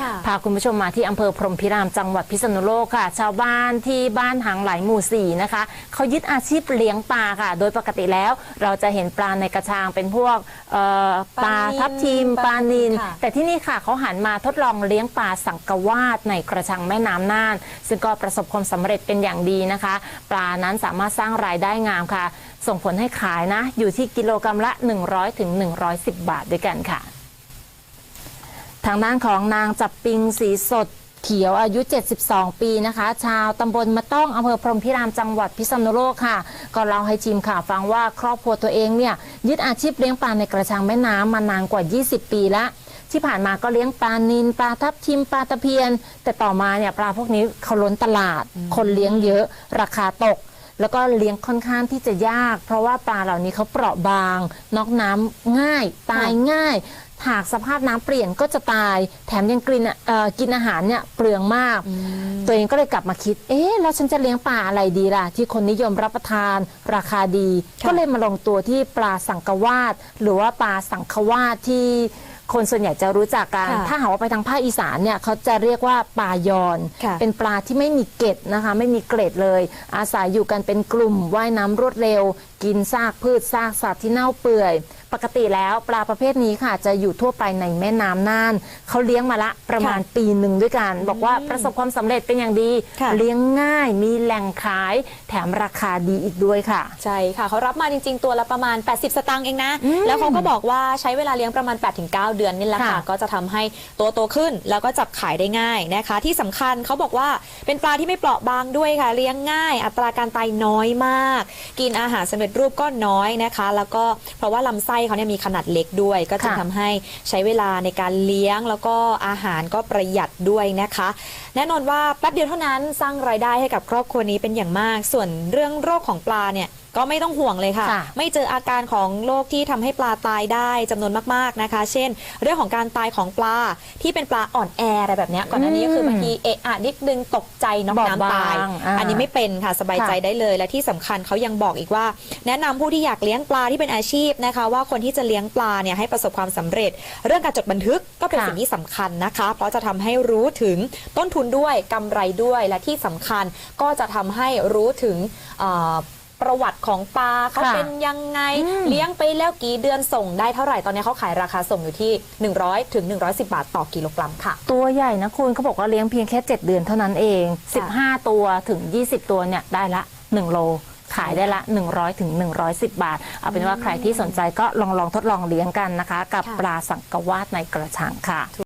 ค่ะพาคุณผู้ชมมาที่อำเภอพรหมพิรามจังหวัดพิษณุโลกค่ะ ชาวบ้านที่บ้านหางไหลหมู่สี่นะคะเขายึดอาชีพเลี้ยงปลาค่ะ โดยปกติแล้วเราจะเห็นปลาในกระชังเป็นพวกเอ่อปลาปลานิลทับทิมปลานินค่ะแต่ที่นี่ค่ะเขาหันมาทดลองเลี้ยงปลาสังกวาดในกระชังแม่น้ำน่าน ซึ่งก็ประสบความสำเร็จเป็นอย่างดีนะคะ ปลานั้นสามารถสร้างรายได้งามค่ะ ส่งผลให้ขายนะ อยู่ที่กิโลกรรัมละ 100ถึง110 บาทด้วยกันค่ะ ทางด้านของนางจับปิงสีสดเขียวอายุ 72 ปีนะคะ ชาวตำบลมะต้องอำเภอพรหมพิรามจังหวัดพิษณุโลกค่ะ ก็เล่าให้ทีมข่าวฟังว่าครอบครัวตัวเองเนี่ยยึดอาชีพเลี้ยงปลาในกระชังแม่น้ำมานานกว่า 20 ปีแล้วที่ผ่านมาก็เลี้ยงปลานินปลาทับทิมปลาตะเพียน แต่ต่อมาเนี่ยปลาพวกนี้เขาล้นตลาด คนเลี้ยงเยอะ ราคาตก แล้วก็เลี้ยงค่อนข้างที่จะยาก เพราะว่าปลาเหล่านี้เขาเปราะบางนอกน้ำง่าย ตายง่าย หากสภาพน้ำเปลี่ยนก็จะตาย แถมยังกินเอ่อกินอาหารเนี่ยเปลืองมาก ตัวเองก็เลยกลับมาคิด เอ๊ะแล้วฉันจะเลี้ยงปลาอะไรดีล่ะ ที่คนนิยมรับประทาน ราคาดีค่ะก็เลยมาลงตัวที่ปลาสังกวาดหรือว่าปลาสังขวาดที่คนส่วนใหญ่จะรู้จักกัน ค่ะถ้าหากว่าไปทางภาคอีสานเนี่ยเขาจะเรียกว่าปลายอน ค่ะเป็นปลาที่ไม่มีเกล็ดนะคะ ไม่มีเกล็ดเลย อาศัยอยู่กันเป็นกลุ่มว่ายน้ำรวดเร็ว กินซากพืชซากสัตว์ที่เน่าเปื่อย ปกติแล้วปลาประเภทนี้ค่ะ จะอยู่ทั่วไปในแม่น้ำน่านเขาเลี้ยงมาละประมาณปีหนึ่งด้วยกัน บอกว่าประสบความสำเร็จเป็นอย่างดี ค่ะ เลี้ยงง่ายมีแหล่งขาย แถมราคาดีอีกด้วยค่ะ ใช่ค่ะเขารับมาจริง ๆ ตัวละประมาณ 80 สตางค์เองนะแล้วเขาก็บอกว่าใช้เวลาเลี้ยงประมาณ 8-9 เดือนนี่แหละค่ะ ค่ะ ก็จะทำให้ตัวโตขึ้นแล้วก็จับขายได้ง่ายนะคะ ที่สำคัญเขาบอกว่าเป็นปลาที่ไม่เปราะบางด้วยค่ะ เลี้ยงง่าย อัตราการตายน้อยมาก กินอาหารสำเร็จรูปก็น้อยนะคะ แล้วก็เพราะว่าลำไส้เขาเนี่ยมีขนาดเล็กด้วย ก็จะค่ะ ทำให้ใช้เวลาในการเลี้ยงแล้วก็อาหารก็ประหยัดด้วยนะคะ แน่นอนว่าแป๊บเดียวเท่านั้นสร้างรายได้ให้กับครอบครัวนี้เป็นอย่างมาก ส่วนเรื่องโรคของปลาเนี่ย ก็ไม่ต้องห่วงเลยค่ะ ค่ะไม่เจออาการของโรคที่ทำให้ปลาตายได้จำนวนมากๆนะคะ เช่น เรื่องของการตายของปลาที่เป็นปลาอ่อนแออะไรแบบเนี้ยก่อนหน้านี้ก็คือบางทีเอะอะนิดนึงตกใจน็อกบอบน้ำตายบางอ่า อันนี้ไม่เป็นค่ะสบายใจค่ะได้เลย และที่สำคัญเขายังบอกอีกว่า แนะนำผู้ที่อยากเลี้ยงปลาที่เป็นอาชีพนะคะ ว่าคนที่จะเลี้ยงปลาเนี่ยให้ประสบความสำเร็จ เรื่องการจดบันทึกก็เป็นค่ะ สิ่งที่สำคัญนะคะ เพราะจะทำให้รู้ถึงต้นทุนด้วยกำไรด้วยและที่สำคัญก็จะทำให้รู้ถึงเอ่อ ประวัติของปลาเขาค่ะเป็นยังไงอืมเลี้ยงไปแล้วกี่เดือนส่งได้เท่าไหร่ตอนนี้เขาขายราคาส่งอยู่ที่ 100ถึง110 บาทต่อกิโลกรัมค่ะ ตัวใหญ่นะคุณเขาบอกว่าเลี้ยงเพียงแค่ 7 เดือนเท่านั้นเอง 15 ตัวถึง 20 ตัวเนี่ยได้ละ 1 โล ขายได้ละ 100ถึง110 บาท เอาเป็นว่าใครที่สนใจก็ลองลองทดลองเลี้ยงกันนะคะ กับค่ะ ปลาสังกวาดในกระชังค่ะ